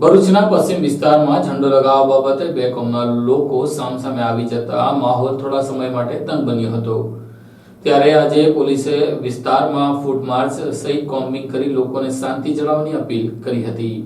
ભરૂચના પશ્ચિમ વિસ્તારમાં ઝંડો લગાવવા બાબતે બે કોમના લોકો સામસામે આવી જતા માહોલ થોડા સમય માટે તંગ બન્યો હતો. ત્યારે આજે પોલીસે વિસ્તારમાં ફૂટ માર્ચ સહિત કોમ્બિંગ કરી લોકોને શાંતિ જળાવવાની અપીલ કરી હતી.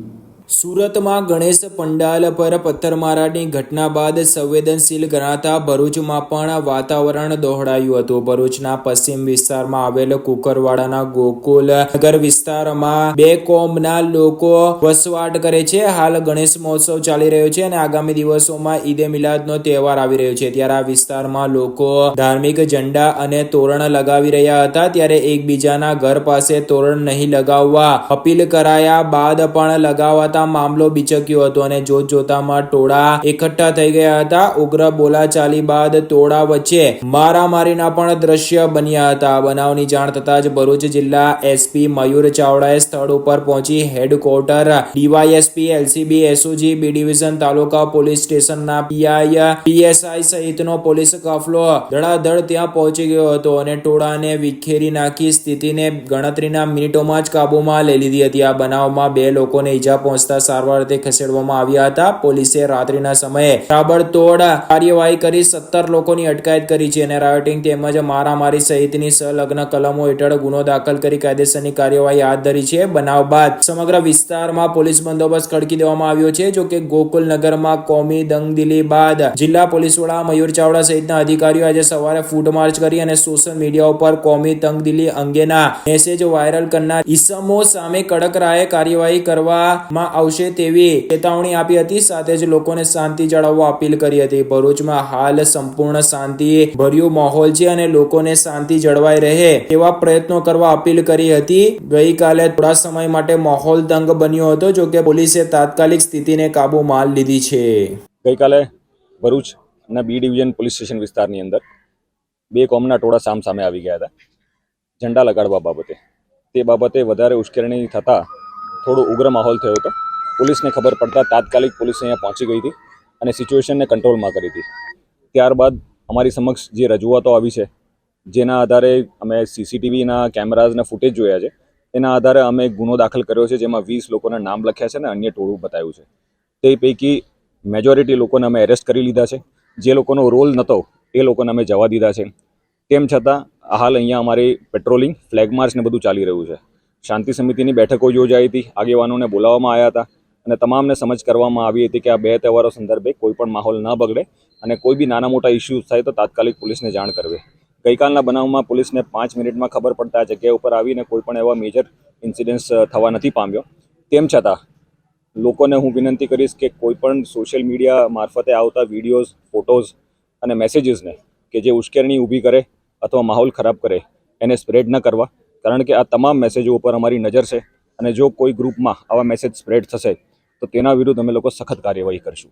સુરતમાં ગણેશ પંડાલ પર પથ્થરમારાની ઘટના બાદ સંવેદનશીલ ગણાતા ભરૂચમાં પણ વાતાવરણ દોહડાયું હતું. ભરૂચના પશ્ચિમ વિસ્તારમાં આવેલ કુકરવાડાના ગોકુલ નગર વિસ્તારમાં બે કોમના લોકો વસવાટ કરે છે. હાલ ગણેશ મહોત્સવ ચાલી રહ્યો છે અને આગામી દિવસોમાં ઈદે મિલાદનો તહેવાર આવી રહ્યો છે. ત્યારે આ વિસ્તારમાં લોકો ધાર્મિક ઝંડા અને તોરણ લગાવી રહ્યા હતા. ત્યારે એકબીજાના ઘર પાસે તોરણ નહીં લગાવવા અપીલ કરાયા બાદ પણ લગાવાતા મામલો બીચક્યો હતો અને જોત જોતામાં ટોળા એકઠા થઈ ગયા હતા. ઉગ્ર બોલાચાલી બાદ ટોળા વચ્ચે મારામારીના પણ દ્રશ્ય બન્યા હતા. બનાવની જાણ થતા જ ભરૂચ જિલ્લા એસપી મયુર ચાવડાએ સ્થળ ઉપર પહોંચી headquarter DYSP, LCB, SOG, B division, taluka police સ્ટેશનના પીઆઈ, પીએસઆઈ સહિતનો પોલીસ કાફલો ધડાધડ ત્યાં પહોંચી ગયો હતો અને ટોળાને વિખેરી નાખી સ્થિતિને ગણતરીના મિનિટોમાં જ કાબૂમાં લઈ લીધી હતી. આ બનાવમાં બે લોકોને ઈજા પહોંચતા સારવાર અર્થે ખસેડવામાં આવ્યા હતા. પોલીસે રાત્રિના સમયે તાબડતોડ કાર્યવાહી કરી સત્તર લોકોની અટકાયત કરી છે અને રાયોટિંગ તેમજ મારામારી સહિતની સંલગ્ન કલમો હેઠળ ગુનો દાખલ કરી કાયદેસરની કાર્યવાહી હાથ ધરી છે. બનાવ બાદ સમગ્ર વિસ્તારમાં પોલીસ બંદોબસ્ત ખડકી દેવામાં આવ્યો છે, જોકે ગોકુલ નગરમાં કોમી દંગદિલી બાદ જિલ્લા પોલીસ વડા મયુર ચાવડા સહિતના અધિકારીઓ આજે સવારે ફૂડ માર્ચ કરી અને સોશિયલ મીડિયા ઉપર કોમી તંગદિલી અંગેના મેસેજ વાયરલ કરનાર ઈસમો સામે કડક રાયે કાર્યવાહી કરવામાં આવશે તેવી ચેતવણી આપી હતી. સાથે જ લોકોને શાંતિ જાળવવા અપીલ કરી હતી. ભરૂચમાં હાલ સંપૂર્ણ શાંતિ ભર્યું માહોલ છે અને લોકોને શાંતિ જળવાઈ રહે તેવા પ્રયત્નો કરવા અપીલ કરી હતી. ગઈકાલે થોડા સમય માટે માહોલ તંગ બન્યો હતો, જો કે પોલીસે તાત્કાલિક સ્થિતિને કાબૂમાં લીધી છે. ગઈકાલે ભરૂચ અને બી ડિવિઝન પોલીસ સ્ટેશન વિસ્તારની અંદર બે કોમના ટોળા સામ સામે આવી ગયા હતા. ઝંડા લગાડવા બાબતે. તે બાબતે વધારે ઉશ્કેરણી થતાં થોડો ઉગ્ર માહોલ થયો હતો. પોલીસને ખબર પડતા તાત્કાલિક પોલીસ અહીંયા પહોંચી ગઈ હતી અને સિચ્યુએશનને કંટ્રોલમાં કરી હતી. ત્યારબાદ અમારી સમક્ષ જે રજૂઆતો આવી છે, જેના આધારે અમે સીસીટીવીના કેમેરાઝના ફૂટેજ જોયા છે એના આધારે અમે ગુનો દાખલ કર્યો છે, જેમાં વીસ લોકોના નામ લખ્યા છે અને અન્ય ટોળું બતાવ્યું છે. તે પૈકી મેજોરિટી લોકોને અમે એરેસ્ટ કરી લીધા છે. જે લોકોનો રોલ નહોતો એ લોકોને અમે જવા દીધા છે. તેમ છતાં, હાલ અહીંયા અમારી પેટ્રોલિંગ ફ્લેગ માર્ચ ને બધું ચાલી રહ્યું છે. શાંતિ સમિતિની બેઠકો યોજાઈ હતી, આગેવાનોને બોલાવવામાં આવ્યા હતા. અને તમામને સમજ કરવામાં આવી હતી કે આ બે તહેવારો સંદર્ભે કોઈ પણ માહોલ ન બગડે અને કોઈ બી નાના મોટા ઇસ્યુઝ થાય તો તાત્કાલિક પોલીસને જાણ કરવી. ગઈકાલના બનાવમાં પોલીસને પાંચ મિનિટમાં ખબર પડતા જગ્યા ઉપર આવીને કોઈ પણ એવા મેજર ઇન્સિડન્ટ્સ થવા નથી પામ્યો. તેમ છતાં, લોકોને હું વિનંતી કરીશ કે કોઈ પણ સોશિયલ મીડિયા મારફતે આવતા વિડીયોઝ ફોટોઝ અને મેસેજીસને કે જે ઉશ્કેરણી ઊભી કરે અથવા માહોલ ખરાબ કરે, એને સ્પ્રેડ ન કરવા. કારણ કે આ તમામ મેસેજો ઉપર અમારી નજર છે અને જો કોઈ ગ્રુપમાં આવા મેસેજ સ્પ્રેડ થશે તો તેના વિરુદ્ધ અમે લોકો સખત કાર્યવાહી કરશું.